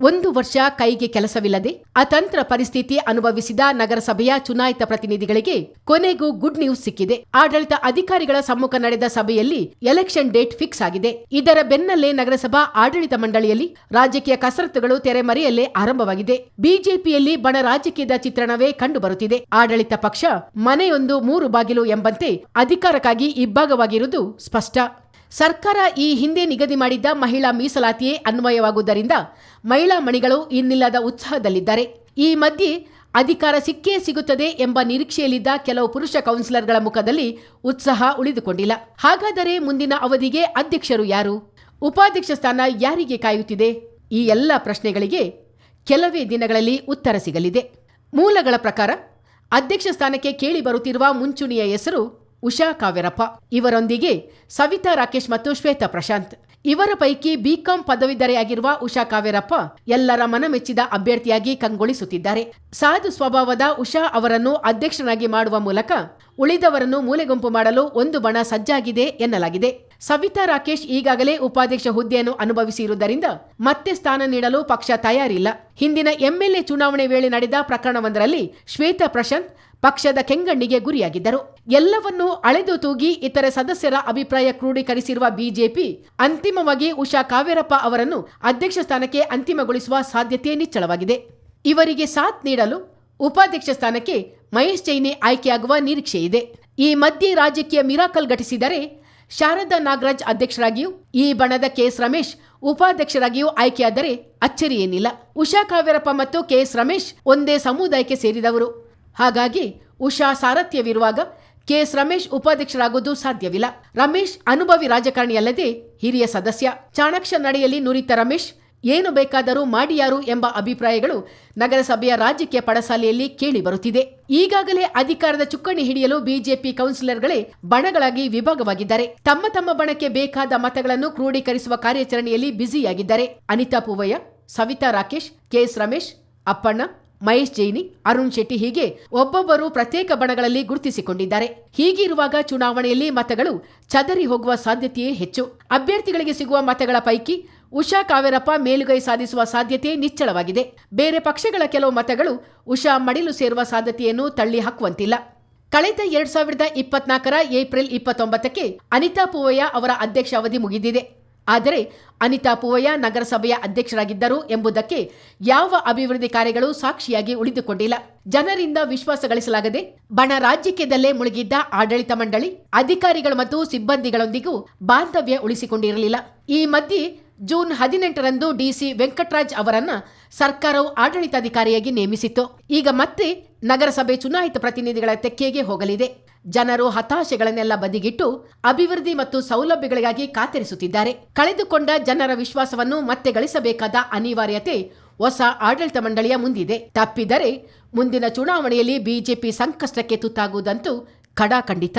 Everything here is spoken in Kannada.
ಒಂದು ವರ್ಷ ಕೈಗೆ ಕೆಲಸವಿಲ್ಲದೆ ಅತಂತ್ರ ಪರಿಸ್ಥಿತಿ ಅನುಭವಿಸಿದ ನಗರಸಭೆಯ ಚುನಾಯಿತ ಪ್ರತಿನಿಧಿಗಳಿಗೆ ಕೊನೆಗೂ ಗುಡ್ ನ್ಯೂಸ್ ಸಿಕ್ಕಿದೆ. ಆಡಳಿತ ಅಧಿಕಾರಿಗಳ ಸಮ್ಮುಖ ನಡೆದ ಸಭೆಯಲ್ಲಿ ಎಲೆಕ್ಷನ್ ಡೇಟ್ ಫಿಕ್ಸ್ ಆಗಿದೆ. ಇದರ ಬೆನ್ನಲ್ಲೇ ನಗರಸಭಾ ಆಡಳಿತ ಮಂಡಳಿಯಲ್ಲಿ ರಾಜಕೀಯ ಕಸರತ್ತುಗಳು ತೆರೆಮರೆಯಲ್ಲೇ ಆರಂಭವಾಗಿದೆ. ಬಿಜೆಪಿಯಲ್ಲಿ ಬಣ ರಾಜಕೀಯದ ಚಿತ್ರಣವೇ ಕಂಡುಬರುತ್ತಿದೆ. ಆಡಳಿತ ಪಕ್ಷ ಮನೆಯೊಂದು ಮೂರು ಬಾಗಿಲು ಎಂಬಂತೆ ಅಧಿಕಾರಕ್ಕಾಗಿ ಇಬ್ಬಾಗವಾಗಿರುವುದು ಸ್ಪಷ್ಟ. ಸರ್ಕಾರ ಈ ಹಿಂದೆ ನಿಗದಿ ಮಾಡಿದ್ದ ಮಹಿಳಾ ಮೀಸಲಾತಿಯೇ ಅನ್ವಯವಾಗುವುದರಿಂದ ಮಹಿಳಾ ಮಣಿಗಳು ಇನ್ನಿಲ್ಲದ ಉತ್ಸಾಹದಲ್ಲಿದ್ದಾರೆ. ಈ ಮಧ್ಯೆ ಅಧಿಕಾರ ಸಿಕ್ಕೇ ಸಿಗುತ್ತದೆ ಎಂಬ ನಿರೀಕ್ಷೆಯಲ್ಲಿದ್ದ ಕೆಲವು ಪುರುಷ ಕೌನ್ಸಿಲರ್ಗಳ ಮುಖದಲ್ಲಿ ಉತ್ಸಾಹ ಉಳಿದುಕೊಂಡಿಲ್ಲ. ಹಾಗಾದರೆ ಮುಂದಿನ ಅವಧಿಗೆ ಅಧ್ಯಕ್ಷರು ಯಾರು? ಉಪಾಧ್ಯಕ್ಷ ಸ್ಥಾನ ಯಾರಿಗೆ ಕಾಯುತ್ತಿದೆ? ಈ ಎಲ್ಲ ಪ್ರಶ್ನೆಗಳಿಗೆ ಕೆಲವೇ ದಿನಗಳಲ್ಲಿ ಉತ್ತರ ಸಿಗಲಿದೆ. ಮೂಲಗಳ ಪ್ರಕಾರ ಅಧ್ಯಕ್ಷ ಸ್ಥಾನಕ್ಕೆ ಕೇಳಿ ಬರುತ್ತಿರುವ ಮುಂಚೂಣಿಯ ಹೆಸರು ಉಷಾ ಕಾವೇರಪ್ಪ ಇವರೊಂದಿಗೆ ಸವಿತಾ ರಾಕೇಶ್ ಮತ್ತು ಶ್ವೇತಾ ಪ್ರಶಾಂತ್. ಇವರ ಪೈಕಿ ಬಿಕಾಂ ಪದವೀಧರೆಯಾಗಿರುವ ಉಷಾ ಕಾವೇರಪ್ಪ ಎಲ್ಲರ ಮನಮೆಚ್ಚಿದ ಅಭ್ಯರ್ಥಿಯಾಗಿ ಕಂಗೊಳಿಸುತ್ತಿದ್ದಾರೆ. ಸಾಧು ಸ್ವಭಾವದ ಉಷಾ ಅವರನ್ನು ಅಧ್ಯಕ್ಷನಾಗಿ ಮಾಡುವ ಮೂಲಕ ಉಳಿದವರನ್ನು ಮೂಲೆಗುಂಪು ಮಾಡಲು ಒಂದು ಬಣ ಸಜ್ಜಾಗಿದೆ ಎನ್ನಲಾಗಿದೆ. ಸವಿತಾ ರಾಕೇಶ್ ಈಗಾಗಲೇ ಉಪಾಧ್ಯಕ್ಷ ಹುದ್ದೆಯನ್ನು ಅನುಭವಿಸಿರುವುದರಿಂದ ಮತ್ತೆ ಸ್ಥಾನ ನೀಡಲು ಪಕ್ಷ ತಯಾರಿಲ್ಲ. ಹಿಂದಿನ ಎಂಎಲ್ಎ ಚುನಾವಣೆ ವೇಳೆ ನಡೆದ ಪ್ರಕರಣವೊಂದರಲ್ಲಿ ಶ್ವೇತಾ ಪ್ರಶಾಂತ್ ಪಕ್ಷದ ಕೆಂಗಣ್ಣಿಗೆ ಗುರಿಯಾಗಿದ್ದರು. ಎಲ್ಲವನ್ನೂ ಅಳೆದು ತೂಗಿ ಇತರೆ ಸದಸ್ಯರ ಅಭಿಪ್ರಾಯ ಕ್ರೋಢೀಕರಿಸಿರುವ ಬಿಜೆಪಿ ಅಂತಿಮವಾಗಿ ಉಷಾ ಕಾವೇರಪ್ಪ ಅವರನ್ನು ಅಧ್ಯಕ್ಷ ಸ್ಥಾನಕ್ಕೆ ಅಂತಿಮಗೊಳಿಸುವ ಸಾಧ್ಯತೆ ನಿಚ್ಚಳವಾಗಿದೆ. ಇವರಿಗೆ ಸಾಥ್ ನೀಡಲು ಉಪಾಧ್ಯಕ್ಷ ಸ್ಥಾನಕ್ಕೆ ಮಹೇಶ್ ಚೈನಿ ಆಯ್ಕೆಯಾಗುವ ನಿರೀಕ್ಷೆ ಇದೆ ಈ ಮಧ್ಯೆ ರಾಜಕೀಯ ಮಿರಾಕಲ್ ಘಟಿಸಿದರೆ ಶಾರದಾ ನಾಗರಾಜ್ ಅಧ್ಯಕ್ಷರಾಗಿಯೂ ಈ ಬಣದ ಕೆಎಸ್ ರಮೇಶ್ ಉಪಾಧ್ಯಕ್ಷರಾಗಿಯೂ ಆಯ್ಕೆಯಾದರೆ ಅಚ್ಚರಿ ಏನಿಲ್ಲ. ಉಷಾ ಕಾವ್ಯರಪ್ಪ ಮತ್ತು ಕೆಎಸ್ ರಮೇಶ್ ಒಂದೇ ಸಮುದಾಯಕ್ಕೆ ಸೇರಿದವರು. ಹಾಗಾಗಿ ಉಷಾ ಸಾರಥ್ಯವಿರುವಾಗ ಕೆಎಸ್ ರಮೇಶ್ ಉಪಾಧ್ಯಕ್ಷರಾಗುವುದು ಸಾಧ್ಯವಿಲ್ಲ. ರಮೇಶ್ ಅನುಭವಿ ರಾಜಕಾರಣಿಯಲ್ಲದೆ ಹಿರಿಯ ಸದಸ್ಯ. ಚಾಣಾಕ್ಷ ನಡೆಯಲ್ಲಿ ನುರಿತ ರಮೇಶ್ ಏನು ಬೇಕಾದರೂ ಮಾಡಿಯಾರು ಎಂಬ ಅಭಿಪ್ರಾಯಗಳು ನಗರಸಭೆಯ ರಾಜಕೀಯ ಪಡಸಾಲೆಯಲ್ಲಿ ಕೇಳಿ ಬರುತ್ತಿದೆ. ಈಗಾಗಲೇ ಅಧಿಕಾರದ ಚುಕ್ಕಾಣಿ ಹಿಡಿಯಲು ಬಿಜೆಪಿ ಕೌನ್ಸಿಲರ್ಗಳೇ ಬಣಗಳಾಗಿ ವಿಭಾಗವಾಗಿದ್ದಾರೆ. ತಮ್ಮ ತಮ್ಮ ಬಣಕ್ಕೆ ಬೇಕಾದ ಮತಗಳನ್ನು ಕ್ರೋಢೀಕರಿಸುವ ಕಾರ್ಯಾಚರಣೆಯಲ್ಲಿ ಬ್ಯುಸಿಯಾಗಿದ್ದಾರೆ. ಅನಿತಾ ಪೂವಯ್ಯ, ಸವಿತಾ ರಾಕೇಶ್, ಕೆಎಸ್ ರಮೇಶ್, ಅಪ್ಪಣ್ಣ, ಮಹೇಶ್ ಜೈನಿ, ಅರುಣ್ ಶೆಟ್ಟಿ ಹೀಗೆ ಒಬ್ಬೊಬ್ಬರು ಪ್ರತ್ಯೇಕ ಬಣಗಳಲ್ಲಿ ಗುರುತಿಸಿಕೊಂಡಿದ್ದಾರೆ. ಹೀಗಿರುವಾಗ ಚುನಾವಣೆಯಲ್ಲಿ ಮತಗಳು ಚದರಿ ಹೋಗುವ ಸಾಧ್ಯತೆಯೇ ಹೆಚ್ಚು. ಅಭ್ಯರ್ಥಿಗಳಿಗೆ ಸಿಗುವ ಮತಗಳ ಪೈಕಿ ಉಷಾ ಕಾವೇರಪ್ಪ ಮೇಲುಗೈ ಸಾಧಿಸುವ ಸಾಧ್ಯತೆ ನಿಚ್ಚಳವಾಗಿದೆ. ಬೇರೆ ಪಕ್ಷಗಳ ಕೆಲವು ಮತಗಳು ಉಷಾ ಮಡಿಲು ಸೇರುವ ಸಾಧ್ಯತೆಯನ್ನು ತಳ್ಳಿ ಹಾಕುವಂತಿಲ್ಲ ಕಳೆದ ಎರಡ್ ಸಾವಿರದ ಇಪ್ಪತ್ನಾಲ್ಕರ ಏಪ್ರಿಲ್ ಇಪ್ಪತ್ತೊಂಬತ್ತಕ್ಕೆ ಅನಿತಾ ಪೂವಯ್ಯ ಅವರ ಅಧ್ಯಕ್ಷ ಅವಧಿ ಮುಗಿದಿದೆ. ಆದರೆ ಅನಿತಾ ಪೂವಯ್ಯ ನಗರಸಭೆಯ ಅಧ್ಯಕ್ಷರಾಗಿದ್ದರು ಎಂಬುದಕ್ಕೆ ಯಾವ ಅಭಿವೃದ್ಧಿ ಕಾರ್ಯಗಳು ಸಾಕ್ಷಿಯಾಗಿ ಉಳಿದುಕೊಂಡಿಲ್ಲ. ಜನರಿಂದ ವಿಶ್ವಾಸ ಗಳಿಸಲಾಗದೆ ಬಣ ರಾಜಕೀಯದಲ್ಲೇ ಮುಳುಗಿದ್ದ ಆಡಳಿತ ಮಂಡಳಿ ಅಧಿಕಾರಿಗಳು ಮತ್ತು ಸಿಬ್ಬಂದಿಗಳೊಂದಿಗೂ ಬಾಂಧವ್ಯ ಉಳಿಸಿಕೊಂಡಿರಲಿಲ್ಲ. ಈ ಮಧ್ಯೆ ಜೂನ್ ಹದಿನೆಂಟರಂದು ಡಿಸಿ ವೆಂಕಟರಾಜ್ ಅವರನ್ನ ಸರ್ಕಾರವು ಆಡಳಿತಾಧಿಕಾರಿಯಾಗಿ ನೇಮಿಸಿತ್ತು. ಈಗ ಮತ್ತೆ ನಗರಸಭೆ ಚುನಾಯಿತ ಪ್ರತಿನಿಧಿಗಳ ತೆಕ್ಕೆಗೆ ಹೋಗಲಿದೆ. ಜನರು ಹತಾಶೆಗಳನ್ನೆಲ್ಲ ಬದಿಗಿಟ್ಟು ಅಭಿವೃದ್ಧಿ ಮತ್ತು ಸೌಲಭ್ಯಗಳಿಗಾಗಿ ಕಾತರಿಸುತ್ತಿದ್ದಾರೆ. ಕಳೆದುಕೊಂಡ ಜನರ ವಿಶ್ವಾಸವನ್ನು ಮತ್ತೆ ಗಳಿಸಬೇಕಾದ ಅನಿವಾರ್ಯತೆ ಹೊಸ ಆಡಳಿತ ಮಂಡಳಿಯ ಮುಂದಿದೆ. ತಪ್ಪಿದರೆ ಮುಂದಿನ ಚುನಾವಣೆಯಲ್ಲಿ ಬಿಜೆಪಿ ಸಂಕಷ್ಟಕ್ಕೆ ತುತ್ತಾಗುವುದಂತೂ ಖಡಾಖಂಡಿತ.